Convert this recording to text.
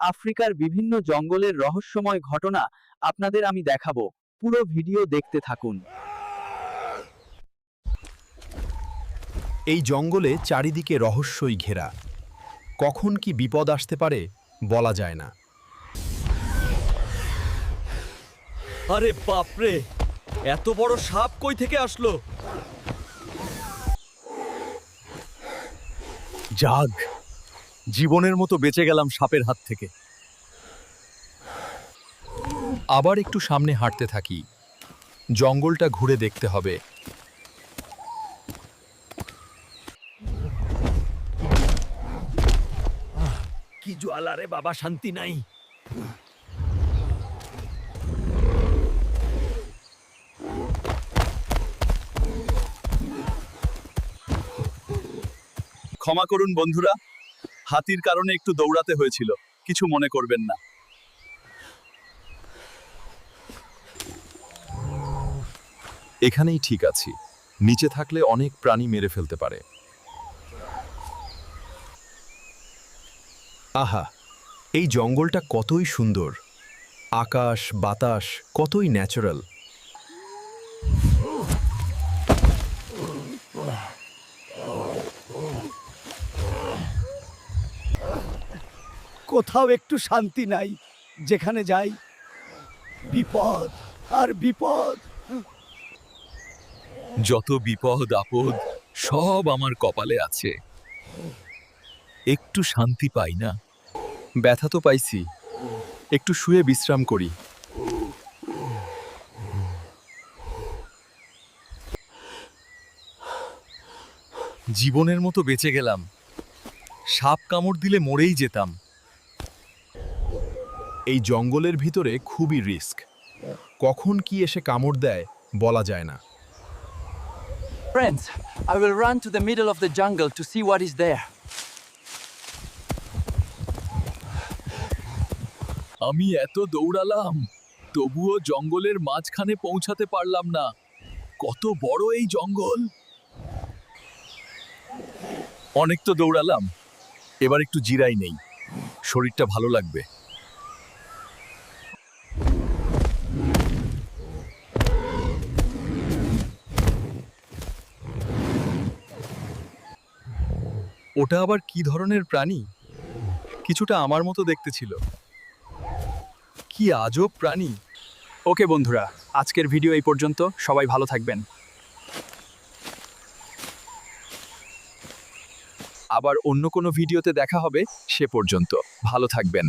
আফ্রিকার বিভিন্ন জঙ্গলের রহস্যময় ঘটনা আপনাদের আমি দেখাবো। পুরো ভিডিও দেখতে থাকুন। এই জঙ্গলে চারিদিকে রহস্যই ঘেরা। কখন কি বিপদ আসতে পারে বলা যায় না। আরে বাপরে! এত বড় সাপ কই থেকে আসলো? জাগ জীবনের মতো বেঁচে গেলাম সাপের হাত থেকে। আবার একটু সামনে হাঁটতে থাকি। জঙ্গলটা ঘুরে দেখতে হবে। কি জ্বালা রে বাবা, শান্তি নাই। ক্ষমা করুন বন্ধুরা হাতির কারণে একটু দৌড়াতে হয়েছিল। কিছু মনে করবেন না। এখানেই ঠিক আছি। নিচে থাকলে অনেক প্রাণী মেরে ফেলতে পারে। আহা! এই জঙ্গলটা কতই সুন্দর। আকাশ, বাতাস, কতই ন্যাচারাল কোথাও একটু শান্তি নাই। যেখানে যাই, বিপদ আর বিপদ। যত বিপদ, আপদ সব আমার কপালে আছে। একটু শান্তি পাই না। ব্যথা তো পাইছি। একটু শুয়ে বিশ্রাম করি। জীবনের মতো বেঁচে গেলাম। সাপ কামড় দিলে মরেই যেতাম। এই জঙ্গলের ভিতরে খুবই রিস্ক। কখন কি এসে কামড় দেয় বলা যায় না। Friends, I will run to the middle of the jungle to see what is there. আমি এত দৌড়ালাম তবুও জঙ্গলের মাঝখানে পৌঁছাতে পারলাম না। কত বড় এই জঙ্গল। অনেক তো দৌড়ালাম এবার একটু জিরাই নেই শরীরটা ভালো লাগবে। ওটা আবার কি ধরনের প্রাণী? কিছুটা আমার মতো দেখতে ছিল। কি আজব প্রাণী। ওকে বন্ধুরা, আজকের ভিডিও এই পর্যন্ত। সবাই ভালো থাকবেন। আবার অন্য কোনো ভিডিওতে দেখা হবে সে পর্যন্ত। ভালো থাকবেন।